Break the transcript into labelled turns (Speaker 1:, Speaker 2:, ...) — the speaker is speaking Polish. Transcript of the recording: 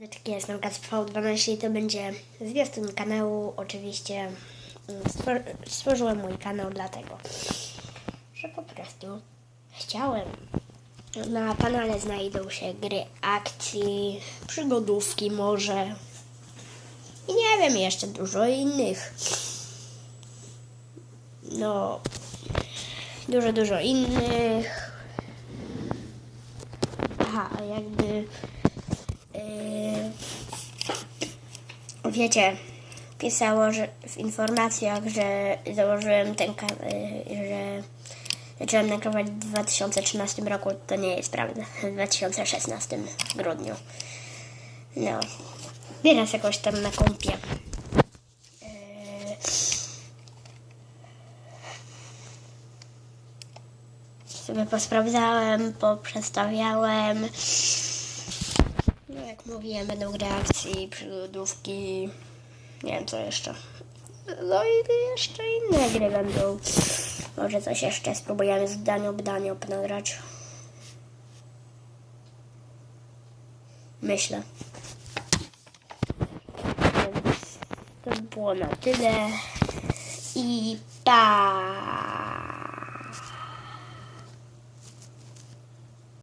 Speaker 1: Deczki, jestem KacPV12 i to będzie zwiastun kanału. Oczywiście mm, stwor- stworzyłem mój kanał dlatego, że po prostu chciałem. Na kanale znajdą się gry akcji, przygodówki może i nie wiem, jeszcze dużo innych. No, dużo, dużo innych. Aha, jakby Yy, wiecie, pisało że w informacjach, że założyłem ten kanał, że zacząłem nagrywać w 2013 roku, to nie jest prawda, w 2016 grudniu. No, teraz jakoś tam na kąpie. Yy, sobie posprawdzałem, poprzestawiałem. No jak mówiłem, będą gry akcji, przygodówki, nie wiem co jeszcze. No i jeszcze inne gry będą. Może coś jeszcze spróbujemy z Danią Bdanią nagrać. Myślę. Więc to było na tyle. I pa!